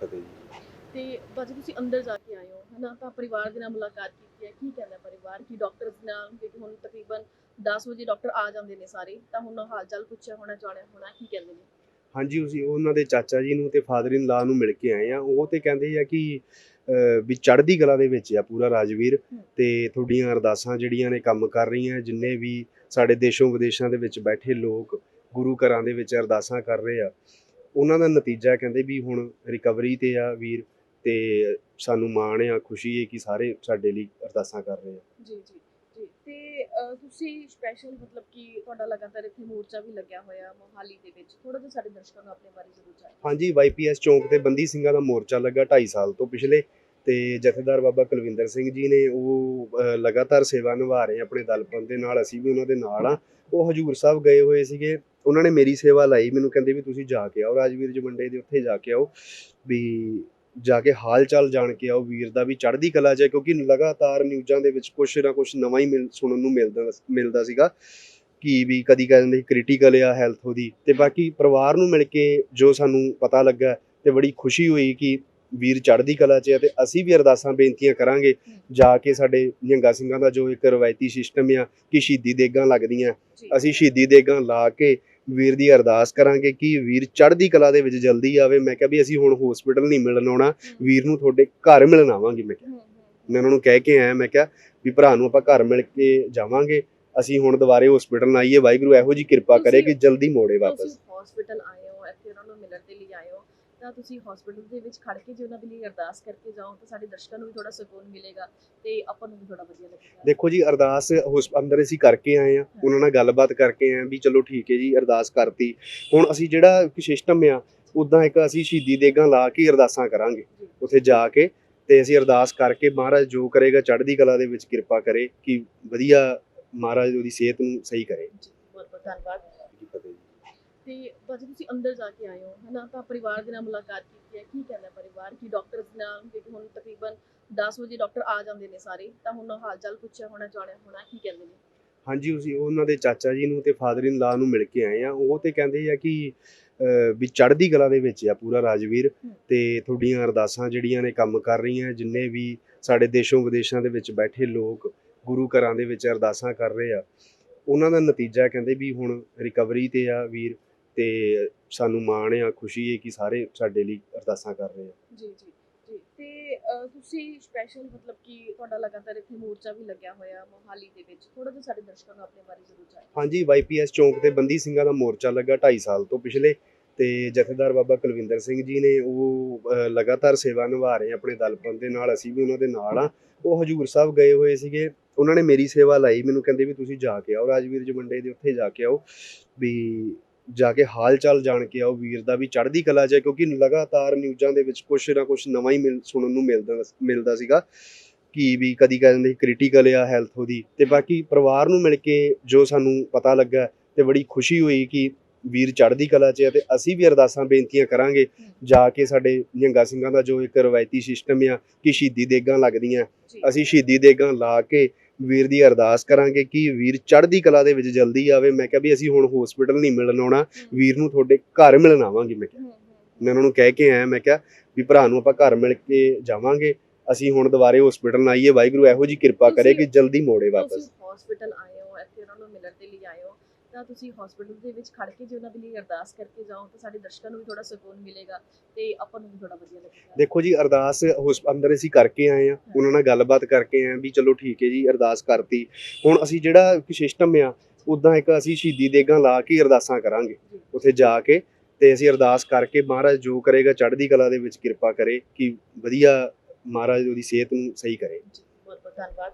ਫਤਿਹ ਜੀ। ਤੇ ਬਾਜੀ ਤੁਸੀਂ ਅੰਦਰ ਜਾ ਕੇ ਆਏ ਹੋ ਹਨਾ? ਤਾਂ ਪਰਿਵਾਰ ਦੇ ਨਾਲ ਮੁਲਾਕਾਤ ਕੀਤੀ ਹੈ। ਕੀ ਕਹਿੰਦਾ ਪਰਿਵਾਰ? ਕੀ ਡਾਕਟਰਸ ਨਾਲ? ਕਿਉਂਕਿ ਹੁਣ ਤਕਰੀਬਨ 10 ਵਜੇ ਡਾਕਟਰ ਆ ਜਾਂਦੇ ਨੇ ਸਾਰੇ। ਤਾਂ ਹੁਣ ਹਾਲ ਚਾਲ ਪੁੱਛਿਆ ਹੋਣਾ ਜਾਣਿਆ ਹੋਣਾ ਕੀ ਕਹਿੰਦੇ ਨੇ? ਹਾਂਜੀ ਅਸੀਂ ਉਹਨਾਂ ਦੇ ਚਾਚਾ ਜੀ ਨੂੰ ਤੇ ਫਾਦਰ ਇਨ ਲਾ ਨੂੰ ਮਿਲ ਕੇ ਆਏ ਆ ਉਹ ਤੇ ਕਹਿੰਦੇ ਆ ਕਿ ਵੀ ਚੜ੍ਹਦੀ ਕਲਾ ਦੇ ਵਿੱਚ ਆ ਪੂਰਾ ਰਾਜਵੀਰ। ਤੇ ਤੁਹਾਡੀਆਂ ਅਰਦਾਸਾਂ ਜਿਹੜੀਆਂ ਨੇ ਕੰਮ ਕਰ ਰਹੀਆਂ ਜਿੰਨੇ ਵੀ ਸਾਡੇ ਦੇਸ਼ੋਂ ਵਿਦੇਸ਼ਾਂ ਦੇ ਵਿੱਚ ਬੈਠੇ ਲੋਕ ਗੁਰੂ ਘਰਾਂ ਦੇ ਵਿੱਚ ਅਰਦਾਸਾਂ ਕਰ ਰਹੇ ਆ। ਉਹਨਾਂ ਦਾ ਨਤੀਜਾ ਕਹਿੰਦੇ ਵੀ ਹੁਣ ਰਿਕਵਰੀ ਤੇ ਆ ਵੀਰ ਤੇ ਸਾਨੂੰ ਮਾਣ ਆ ਖੁਸ਼ੀ ਹੈ ਕਿ ਸਾਰੇ ਸਾਡੇ ਲਈ ਅਰਦਾਸਾਂ ਕਰ ਰਹੇ ਆ। ਜੀ ਜੀ ਜੀ। ਤੇ ਤੁਸੀਂ ਸਪੈਸ਼ਲ ਮਤਲਬ ਕਿ ਤੁਹਾਡਾ ਲਗਾਤਾਰ ਇੱਥੇ ਮੋਰਚਾ ਵੀ ਲੱਗਿਆ ਹੋਇਆ ਮੋਹਾਲੀ ਦੇ ਵਿੱਚ। ਥੋੜਾ ਜਿਹਾ ਸਾਡੇ ਦਰਸ਼ਕਾਂ ਨੂੰ ਆਪਣੇ ਬਾਰੇ ਜ਼ਰੂਰ ਜਾਣੋ ਹਾਂਜੀ ਵਾਈਪੀਐਸ ਚੌਂਕ ਤੇ ਬੰਦੀ ਸਿੰਘਾਂ ਦਾ ਮੋਰਚਾ ਲੱਗਾ 2.5 ਸਾਲ ਤੋਂ ਪਿਛਲੇ ਤੇ ਜਥੇਦਾਰ ਬਾਬਾ ਕੁਲਵਿੰਦਰ ਸਿੰਘ ਜੀ ਨੇ ਉਹ ਲਗਾਤਾਰ ਸੇਵਾ ਨਿਭਾ ਰਹੇ ਆਪਣੇ ਦਲਪਨ ਦੇ ਨਾਲ ਅਸੀਂ ਵੀ ਉਹਨਾਂ ਦੇ ਨਾਲ ਆ। ਉਹ ਹਜੂਰ ਸਾਹਿਬ ਗਏ ਹੋਏ ਸੀਗੇ। ਉਹਨਾਂ ਨੇ ਮੇਰੀ ਸੇਵਾ ਲਈ ਮੈਨੂੰ ਕਹਿੰਦੇ ਵੀ ਤੁਸੀਂ ਜਾ ਕੇ ਆਓ ਰਾਜਵੀਰ ਜਮੰਡੇ ਦੇ ਉੱਥੇ ਜਾ ਕੇ ਆਓ ਵੀ ਜਾ ਕੇ ਹਾਲ ਚਾਲ ਜਾਣ ਕੇ ਆਓ ਵੀਰ ਦਾ ਵੀ ਚੜ੍ਹਦੀ ਕਲਾ 'ਚ ਹੈ ਕਿਉਂਕਿ ਲਗਾਤਾਰ ਨਿਊਜ਼ਾਂ ਦੇ ਵਿੱਚ ਕੁਛ ਨਾ ਕੁਛ ਨਵਾਂ ਹੀ ਸੁਣਨ ਨੂੰ ਮਿਲਦਾ ਮਿਲਦਾ ਸੀਗਾ ਕਿ ਵੀ ਕਦੀ ਕਹਿੰਦੇ ਕ੍ਰਿਟੀਕਲ ਆ ਹੈਲਥ ਉਹਦੀ ਤੇ ਬਾਕੀ ਪਰਿਵਾਰ ਨੂੰ ਮਿਲ ਕੇ ਜੋ ਸਾਨੂੰ ਪਤਾ ਲੱਗਾ ਤੇ ਬੜੀ ਖੁਸ਼ੀ ਹੋਈ ਕਿ ਵੀਰ ਚੜ੍ਹਦੀ ਕਲਾ 'ਚ ਹੈ ਤੇ ਅਸੀਂ ਵੀ ਅਰਦਾਸਾਂ ਬੇਨਤੀਆਂ ਕਰਾਂਗੇ ਜਾ ਕੇ ਸਾਡੇ ਨਿਹੰਗਾ ਸਿੰਘਾਂ ਦਾ ਜੋ ਇੱਕ ਰਵਾਇਤੀ ਸਿਸਟਮ ਆ ਕਿ ਸ਼ਹੀਦੀ ਦੇਗਾਂ ਲੱਗਦੀਆਂ ਅਸੀਂ ਸ਼ਹੀਦੀ ਦੇਗਾਂ ਲਾ ਕੇ ਵੀਰ ਦੀ ਅਰਦਾਸ ਕਰਾਂਗੇ ਕਿ ਵੀਰ ਚੜ੍ਹਦੀ ਕਲਾ ਦੇ ਵਿੱਚ ਜਲਦੀ ਆਵੇ। ਮੈਂ ਕਿਹਾ ਵੀ ਅਸੀਂ ਹੁਣ ਹਸਪੀਟਲ ਨਹੀਂ ਮਿਲਣ ਆਉਣਾ। ਵੀਰ ਨੂੰ ਤੁਹਾਡੇ ਘਰ ਮਿਲਣ ਆਵਾਂਗੇ ਮੈਂ ਕਿਹਾ। ਮੈਂ ਉਹਨਾਂ ਨੂੰ ਕਹਿ ਕੇ ਆਇਆ ਮੈਂ ਕਿਹਾ ਵੀ ਭਰਾ ਨੂੰ ਆਪਾਂ ਘਰ ਮਿਲ ਕੇ ਜਾਵਾਂਗੇ। ਅਸੀਂ ਹੁਣ ਦੁਬਾਰੇ ਹਸਪੀਟਲ ਆਈਏ। ਵਾਹਿਗੁਰੂ ਇਹੋ ਜੀ ਕਿਰਪਾ ਕਰੇ ਕਿ ਜਲਦੀ ਮੋੜੇ ਵਾਪਸ। ਹਸਪੀਟਲ ਆਏ ਹੋ ਇੱਥੇ ਉਹਨਾਂ ਨੂੰ ਮਿਲਣ ਦੇ ਲਈ ਆਏ ਹੋ। ਤਾਂ ਤੁਸੀਂ ਹਸਪੀਟਲ ਦੇ ਵਿੱਚ ਖੜ ਕੇ ਜੇ ਉਹਨਾਂ ਦੇ ਲਈ ਅਰਦਾਸ ਕਰਕੇ ਜਾਓ ਤਾਂ ਸਾਡੇ ਦਰਸ਼ਕਾਂ ਨੂੰ ਵੀ ਥੋੜਾ ਸਕੂਨ ਮਿਲੇਗਾ ਤੇ ਆਪਾਂ ਨੂੰ ਵੀ ਥੋੜਾ ਵਧੀਆ ਲੱਗੇਗਾ। ਦੇਖੋ ਜੀ ਅਰਦਾਸ ਅੰਦਰ ਅਸੀਂ ਕਰਕੇ ਆਏ ਆ ਉਹਨਾਂ ਨਾਲ ਗੱਲਬਾਤ ਕਰਕੇ ਆਏ ਆ ਵੀ ਚਲੋ ਠੀਕ ਹੈ ਜੀ ਅਰਦਾਸ ਕਰਤੀ। ਹੁਣ ਅਸੀਂ ਜਿਹੜਾ ਇੱਕ ਸਿਸਟਮ ਆ ਉਦਾਂ ਇੱਕ ਅਸੀਂ ਸ਼ਹੀਦੀ ਦੇਗਾਂ ਲਾ ਕੇ ਅਰਦਾਸਾਂ ਕਰਾਂਗੇ। ਉੱਥੇ ਜਾ ਕੇ ਤੇ ਅਸੀਂ ਅਰਦਾਸ ਕਰਕੇ ਮਹਾਰਾਜ ਜੋ ਕਰੇਗਾ ਚੜ੍ਹਦੀ ਕਲਾ ਦੇ ਵਿੱਚ ਕਿਰਪਾ ਕਰੇ ਕਿ ਵਧੀਆ ਮਹਾਰਾਜ ਉਹਦੀ ਸਿਹਤ ਨੂੰ ਸਹੀ ਕਰੇ। ਬਹੁਤ ਬਹੁਤ ਧੰਨਵਾਦ। ਤੇ ਬਾਜੀ ਤੁਸੀਂ ਅੰਦਰ ਜਾ ਕੇ ਆਏ ਹੋ ਹਨਾ? ਤਾਂ ਪਰਿਵਾਰ ਦੇ ਨਾਲ ਮੁਲਾਕਾਤ ਕੀਤੀ ਹੈ। ਕੀ ਕਹਿੰਦਾ ਪਰਿਵਾਰ? ਕੀ ਡਾਕਟਰਸ ਨਾਲ? ਕਿਉਂਕਿ ਹੁਣ ਤਕਰੀਬਨ 10 ਵਜੇ ਡਾਕਟਰ ਆ ਜਾਂਦੇ ਨੇ ਸਾਰੇ। ਤਾਂ ਹੁਣ ਹਾਲ ਚਾਲ ਪੁੱਛਿਆ ਹੋਣਾ ਜਾਣਿਆ ਹੋਣਾ ਕੀ ਕਹਿੰਦੇ ਨੇ? ਹਾਂਜੀ ਅਸੀਂ ਉਹਨਾਂ ਦੇ ਚਾਚਾ ਜੀ ਨੂੰ ਤੇ ਫਾਦਰ ਇਨ ਲਾ ਨੂੰ ਮਿਲ ਕੇ ਆਏ ਆ। ਉਹ ਤੇ ਕਹਿੰਦੇ ਆ ਕਿ ਵੀ ਚੜ੍ਹਦੀ ਕਲਾ ਦੇ ਵਿੱਚ ਆ ਪੂਰਾ ਰਾਜਵੀਰ। ਤੇ ਤੁਹਾਡੀਆਂ ਅਰਦਾਸਾਂ ਜਿਹੜੀਆਂ ਨੇ ਕੰਮ ਕਰ ਰਹੀਆਂ ਜਿੰਨੇ ਵੀ ਸਾਡੇ ਦੇਸ਼ੋਂ ਵਿਦੇਸ਼ਾਂ ਦੇ ਵਿੱਚ ਬੈਠੇ ਲੋਕ ਗੁਰੂ ਘਰਾਂ ਦੇ ਵਿੱਚ ਅਰਦਾਸਾਂ ਕਰ ਰਹੇ ਆ ਉਹਨਾਂ ਦਾ ਨਤੀਜਾ ਕਹਿੰਦੇ ਵੀ ਹੁਣ ਰਿਕਵਰੀ ਤੇ ਆ ਵੀਰ। ਤੇ ਸਾਨੂੰ ਮਾਣ ਆ ਖੁਸ਼ੀ ਹੈ ਕਿ ਸਾਰੇ ਸਾਡੇ ਲਈ ਅਰਦਾਸਾਂ ਕਰ ਰਹੇ ਆ। ਜੀ ਜੀ ਜੀ। ਤੇ ਅਹ, ਤੁਸੀਂ ਸਪੈਸ਼ਲ ਮਤਲਬ ਕਿ ਤੁਹਾਡਾ ਲਗਾਤਾਰ ਇੱਥੇ ਮੋਰਚਾ ਵੀ ਲੱਗਿਆ ਹੋਇਆ ਮੋਹਾਲੀ ਦੇ ਵਿੱਚ। ਥੋੜਾ ਜਿਹਾ ਸਾਡੇ ਦਰਸ਼ਕਾਂ ਨੂੰ ਆਪਣੇ ਬਾਰੇ ਜ਼ਰੂਰ ਜਾਣੋ ਹਾਂਜੀ ਵਾਈਪੀਐਸ ਚੌਂਕ ਤੇ ਬੰਦੀ ਸਿੰਘਾਂ ਦਾ ਮੋਰਚਾ ਲੱਗਾ 2.5 ਸਾਲ ਤੋਂ ਪਿਛਲੇ ਤੇ ਜਥੇਦਾਰ ਬਾਬਾ ਕੁਲਵਿੰਦਰ ਸਿੰਘ ਜੀ ਨੇ ਉਹ ਅਹ, ਲਗਾਤਾਰ ਸੇਵਾ ਨਿਭਾ ਰਹੇ ਆ ਆਪਣੇ ਦਲਪਨ ਦੇ ਨਾਲ। ਅਸੀਂ ਵੀ ਉਹਨਾਂ ਦੇ ਨਾਲ ਆ। ਉਹ ਹਜੂਰ ਸਾਹਿਬ ਗਏ ਹੋਏ ਸੀਗੇ। ਉਹਨਾਂ ਨੇ ਮੇਰੀ ਸੇਵਾ ਲਈ। ਮੈਨੂੰ ਕਹਿੰਦੇ ਵੀ ਤੁਸੀਂ ਜਾ ਕੇ ਆਓ। ਰਾਜਵੀਰ ਜਮੰਡੇ ਦੇ ਉੱਥੇ ਜਾ ਕੇ ਆਓ। ਵੀ ਜਾ ਕੇ ਹਾਲ ਚਾਲ ਜਾਣ ਕੇ ਆਓ ਵੀਰ ਦਾ ਵੀ ਚੜ੍ਹਦੀ ਕਲਾ 'ਚ ਹੈ ਕਿਉਂਕਿ ਲਗਾਤਾਰ ਨਿਊਜ਼ਾਂ ਦੇ ਵਿੱਚ ਕੁਛ ਨਾ ਕੁਛ ਨਵਾਂ ਹੀ ਮਿਲ- ਸੁਣਨ ਨੂੰ ਮਿਲਦਾ ਮਿਲਦਾ ਸੀਗਾ ਕਿ ਵੀ ਕਦੀ ਕਹਿੰਦੇ ਕ੍ਰਿਟੀਕਲ ਆ ਹੈਲਥ ਉਹਦੀ ਤੇ ਬਾਕੀ ਪਰਿਵਾਰ ਨੂੰ ਮਿਲ ਕੇ ਜੋ ਸਾਨੂੰ ਪਤਾ ਲੱਗਾ ਤੇ ਬੜੀ ਖੁਸ਼ੀ ਹੋਈ ਕਿ ਵੀਰ ਚੜ੍ਹਦੀ ਕਲਾ 'ਚ ਹੈ ਤੇ ਅਸੀਂ ਵੀ ਅਰਦਾਸਾਂ ਬੇਨਤੀਆਂ ਕਰਾਂਗੇ ਜਾ ਕੇ ਸਾਡੇ ਨਿਹੰਗਾ ਸਿੰਘਾਂ ਦਾ ਜੋ ਇੱਕ ਰਵਾਇਤੀ ਸਿਸਟਮ ਆ ਕਿ ਸ਼ਹੀਦੀ ਦੇਗਾਂ ਲੱਗਦੀਆਂ ਜੀ। ਅਸੀਂ ਸ਼ਹੀਦੀ ਦੇਗਾਂ ਲਾ ਕੇ ਵੀਰ ਦੀ ਅਰਦਾਸ ਕਰਾਂਗੇ ਕਿ ਵੀਰ ਚੜ੍ਹਦੀ ਕਲਾ ਦੇ ਵਿੱਚ ਜਲਦੀ ਆਵੇ। ਮੈਂ ਕਿਹਾ ਵੀ ਅਸੀਂ ਹੁਣ ਹਸਪੀਟਲ ਨਹੀਂ ਮਿਲਣ ਆਉਣਾ। ਵੀਰ ਨੂੰ ਤੁਹਾਡੇ ਘਰ ਮਿਲਣ ਆਵਾਂਗੇ ਮੈਂ ਕਿਹਾ। ਮੈਂ ਉਹਨਾਂ ਨੂੰ ਕਹਿ ਕੇ ਆਇਆ ਮੈਂ ਕਿਹਾ ਵੀ ਭਰਾ ਨੂੰ ਆਪਾਂ ਘਰ ਮਿਲ ਕੇ ਜਾਵਾਂਗੇ। ਅਸੀਂ ਹੁਣ ਦੁਬਾਰੇ ਹਸਪੀਟਲ ਨਾ ਆਈਏ। ਵਾਹਿਗੁਰੂ ਇਹੋ ਜੀ ਕਿਰਪਾ ਕਰੇ ਕਿ ਜਲਦੀ ਮੋੜੇ ਵਾਪਸ। ਹਸਪੀਟਲ ਆਏ ਹੋ ਇੱਥੇ ਉਹਨਾਂ ਨੂੰ ਮਿਲਣ ਦੇ ਲਈ ਆਏ ਹੋ। ਤਾਂ ਤੁਸੀਂ ਹਸਪੀਟਲ ਦੇ ਵਿੱਚ ਖੜ ਕੇ ਜੇ ਉਹਨਾਂ ਦੇ ਲਈ ਅਰਦਾਸ ਕਰਕੇ ਜਾਓ ਤਾਂ ਸਾਡੇ ਦਰਸ਼ਕਾਂ ਨੂੰ ਵੀ ਥੋੜਾ ਸਕੂਨ ਮਿਲੇਗਾ ਤੇ ਆਪਾਂ ਨੂੰ ਵੀ ਥੋੜਾ ਵਧੀਆ ਲੱਗੇਗਾ। ਦੇਖੋ ਜੀ ਅਰਦਾਸ ਅੰਦਰ ਅਸੀਂ ਕਰਕੇ ਆਏ ਆ ਉਹਨਾਂ ਨਾਲ ਗੱਲਬਾਤ ਕਰਕੇ ਆਏ ਆ ਵੀ ਚਲੋ ਠੀਕ ਹੈ ਜੀ ਅਰਦਾਸ ਕਰਤੀ। ਹੁਣ ਅਸੀਂ ਜਿਹੜਾ ਇੱਕ ਸਿਸਟਮ ਆ ਉਦਾਂ ਇੱਕ ਅਸੀਂ ਸ਼ਹੀਦੀ ਦੇਗਾਂ ਲਾ ਕੇ ਅਰਦਾਸਾਂ ਕਰਾਂਗੇ। ਉੱਥੇ ਜਾ ਕੇ ਤੇ ਅਸੀਂ ਅਰਦਾਸ ਕਰਕੇ ਮਹਾਰਾਜ ਜੋ ਕਰੇਗਾ ਚੜ੍ਹਦੀ ਕਲਾ ਦੇ ਵਿੱਚ ਕਿਰਪਾ ਕਰੇ ਕਿ ਵਧੀਆ ਮਹਾਰਾਜ ਉਹਦੀ ਸਿਹਤ ਨੂੰ ਸਹੀ ਕਰੇ। ਬਹੁਤ ਬਹੁਤ ਧੰਨਵਾਦ।